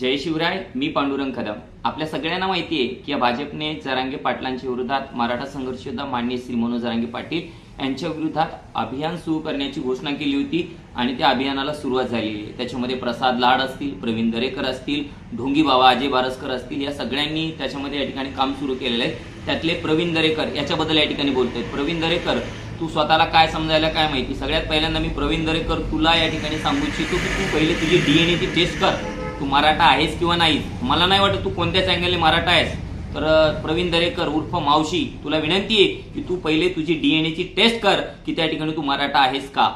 जय शिवराय मी पांडुरंग कदम. आपल्या सगळ्यांना माहिती आहे की या भाजपने जरांगे पाटलांच्या विरोधात मराठा संघर्ष योद्धा माननीय श्री मनोज जरांगे पाटील यांच्या विरोधात अभियान सुरू करण्याची घोषणा केली होती आणि त्या अभियानाला सुरुवात झालेली आहे. त्याच्यामध्ये प्रसाद लाड असतील प्रवीण दरेकर असतील ढोंगी बाबा अजय बारसकर असतील या सगळ्यांनी त्याच्यामध्ये या ठिकाणी काम सुरू केलेलं आहे. त्यातले प्रवीण दरेकर याच्याबद्दल या ठिकाणी बोलत आहेत प्रवीण दरेकर तू स्वतःला काय समजायला काय माहिती? सगळ्यात पहिल्यांदा मी प्रवीण दरेकर तुला या ठिकाणी सांगू इच्छितो की तू पहिले तुझी डीएनएची टेस्ट कर. तू मराठा आहेस किंवा नाही मला नाही वाटत तू कोणत्याच अँगलने मराठा आहेस. तर प्रवीण दरेकर उर्फ मावशी तुला विनंती आहे की तू पहिले तुझी डीएनएची टेस्ट कर की त्या ठिकाणी तू मराठा आहेस का?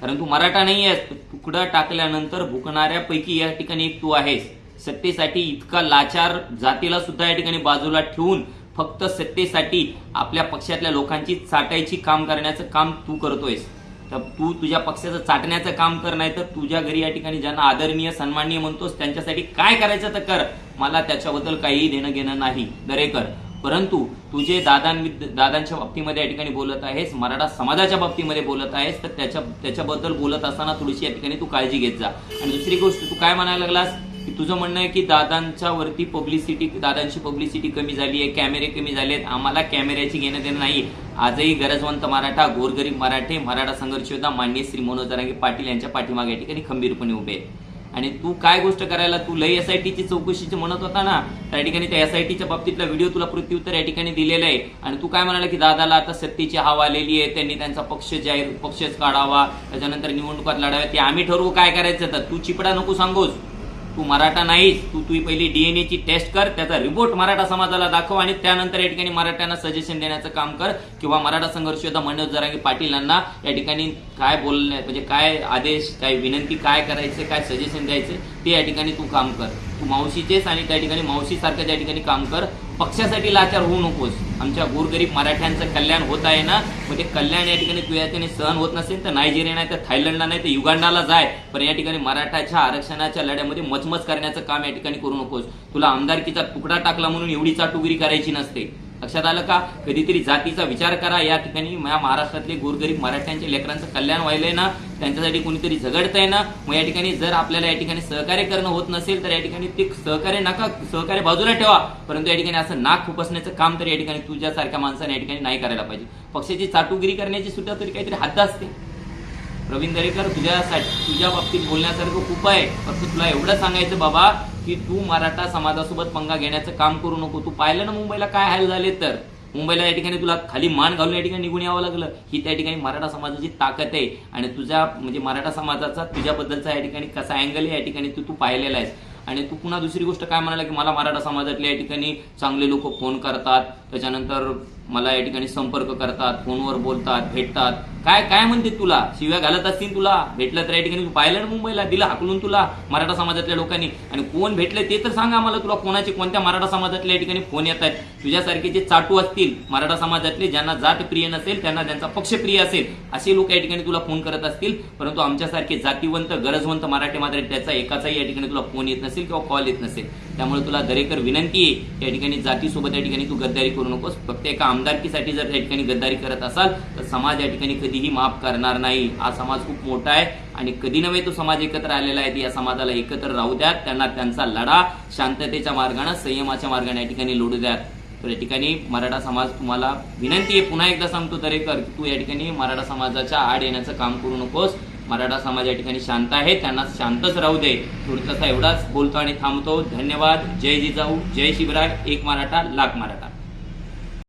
कारण तू मराठा नाही आहेस तुकडा टाकल्यानंतर भुकणाऱ्यापैकी या ठिकाणी एक तू आहेस. सत्तेसाठी इतका लाचार जातीला सुद्धा या ठिकाणी बाजूला ठेवून फक्त सत्तेसाठी आपल्या पक्षातल्या लोकांची चाटायची काम करण्याचं काम तू करतोयस. तर तू तुझ्या पक्षाचं चाटण्याचं काम कर नाही तर तुझ्या घरी या ठिकाणी ज्यांना आदरणीय सन्माननीय म्हणतोस त्यांच्यासाठी काय करायचं तर कर. मला त्याच्याबद्दल काहीही देणं घेणं नाही दरेकर परंतु तुझे दादां दादांच्या बाबतीमध्ये या ठिकाणी बोलत आहेस मराठा समाजाच्या बाबतीमध्ये बोलत आहेस तर त्याच्या त्याच्याबद्दल बोलत असताना थोडीशी या ठिकाणी तू काळजी घेत जा. आणि दुसरी गोष्ट तू काय म्हणायला लागलास? की तुझं म्हणणं आहे की दादांच्या वरती पब्लिसिटी दादांची पब्लिसिटी कमी झाली आहे कॅमेरे कमी झाले आहेत. आम्हाला कॅमेऱ्याची घेणं देणं नाही आजही गरजवंत मराठा गोरगरीब मराठे मराठा संघर्ष योद्धा मान्य श्री मनोज जरांगे पाटील यांच्या पाठीमागे या ठिकाणी खंबीरपणे उभे आहेत. आणि तू काय गोष्ट करायला तू लय एस आय टीची चौकशीची म्हणत होता ना त्या ठिकाणी त्या एस आय टीच्या बाबतीतला व्हिडिओ तुला प्रत्युत्तर या ठिकाणी दिलेला आहे. आणि तू काय म्हणाला की दादाला आता सत्तेची हवा आलेली आहे त्यांनी त्यांचा पक्ष जाहीर पक्षच काढावा त्याच्यानंतर निवडणुकात लढाव्या ते आम्ही ठरवू काय करायचं तर तू चिपडा नको सांगूस. तू मराठा नाहीस तू तुझी पहिली डीएनए ची टेस्ट कर त्याचा रिपोर्ट मराठा समाजाला दाखव आणि त्यानंतर या ठिकाणी मराठ्यांना सजेशन देण्याचं काम कर किंवा मराठा संघर्ष योद्धा मनोज जरांगे पाटील यांना या ठिकाणी काय बोलण्या म्हणजे काय आदेश काय विनंती काय करायचं काय सजेशन द्यायचे ते या ठिकाणी तू काम कर. तू मावशीचेच आणि त्या ठिकाणी मावशीसारखं त्या ठिकाणी काम कर. पक्षासाठी लाचार होऊ नकोस. आमच्या गोरगरीब मराठ्यांचं कल्याण होत आहे ना मग ते कल्याण या ठिकाणी तुझ्या ठिकाणी सहन होत नसेल तर नायजेरिया नाही तर थायलंडला नाही तर युगांडाला जाय. पण या ठिकाणी मराठाच्या आरक्षणाच्या लढ्यामध्ये मचमच करण्याचं काम या ठिकाणी करू नकोस. तुला आमदारकीचा तुकडा टाकला म्हणून एवढी चाटुगिरी करायची नसते. लक्षात आलं का? कधीतरी जातीचा विचार करा. या ठिकाणी या महाराष्ट्रातले गोरगरीब मराठ्यांच्या लेकरांचं कल्याण व्हायलंय ना? त्यांच्यासाठी कोणीतरी झगडतंय ना? मग या ठिकाणी जर आपल्याला या ठिकाणी सहकार्य करणं होत नसेल तर या ठिकाणी ते सहकार्य नका सहकार्य बाजूला ठेवा. परंतु या ठिकाणी असं नाक खुपसण्याचं काम तर या ठिकाणी तुझ्यासारख्या माणसाने या ठिकाणी नाही करायला पाहिजे. पक्षाची चाटुगिरी करण्याची सुद्धा तरी काहीतरी हद्द असते. प्रवीण दरेकर तुझ्यासाठी तुझ्या बाबतीत बोलण्यासारखं खूप आहे. फक्त तुला एवढं सांगायचं बाबा की तू मराठा समाजासोबत पंगा घेण्याचं काम करू नको. तू पाहिलं ना मुंबईला काय हाल झाले तर? मुंबईला या ठिकाणी तुला खाली मान घालून या ठिकाणी निघून यावं लागलं. ही त्या ठिकाणी मराठा समाजाची ताकद आहे. आणि तुझ्या म्हणजे मराठा समाजाचा तुझ्याबद्दलचा या ठिकाणी कसा अँगल आहे या ठिकाणी तू तू पाहिलेला आहेस. आणि तू पुन्हा दुसरी गोष्ट काय म्हणाला की मला मराठा समाजातल्या या ठिकाणी चांगले लोक फोन करतात. त्याच्यानंतर मला या ठिकाणी संपर्क करतात फोनवर बोलतात भेटतात. काय काय म्हणते तुला? शिव्या घालत असतील तुला? भेटलं तर या ठिकाणी तू पाहिलं ना मुंबईला? दिला हाकलून तुला मराठा समाजातल्या लोकांनी? आणि कोण भेटले ते तर सांगा आम्हाला तुला कोणाचे कोणत्या मराठा समाजातल्या या ठिकाणी फोन येत आहेत? तुझ्यासारखे जे चाटू असतील मराठा समाजातले ज्यांना जात प्रिय नसेल त्यांना त्यांचा पक्ष प्रिय असेल असे लोक या ठिकाणी तुला फोन करत असतील. परंतु आमच्यासारखे जातीवंत गरजवंत मराठी मात्र त्याचा एकाचाही या ठिकाणी तुला फोन येत नसेल किंवा कॉल येत नसेल. त्यामुळे तुला दरेकर विनंती आहे या ठिकाणी जातीसोबत या ठिकाणी तू गद्दारी करू नकोस. फक्त एका आमदारकीसाठी जर या ठिकाणी गद्दारी करत असाल तर समाज या ठिकाणी कधीही माफ करणार नाही. हा समाज खूप मोठा आहे आणि कधी नव्हे तो समाज एकत्र आलेला आहे या समाजाला एकत्र राहू द्यात त्यांना त्यांचा लढा शांततेच्या मार्गाने संयमाच्या मार्गाने या ठिकाणी लढू द्यात तर या ठिकाणी मराठा समाज तुम्हाला विनंती आहे. पुन्हा एकदा सांगतो दरेकर तू या ठिकाणी मराठा समाजाच्या आड येण्याचं काम करू नकोस. मराठा समाज या ठिकाणी शांत आहे त्यांना शांतच राहू दे. तुर्तसा एवढाच बोलतो आणि थांबतो. धन्यवाद. जय जिजाऊ. जय शिवराय. एक मराठा लाख मराठा.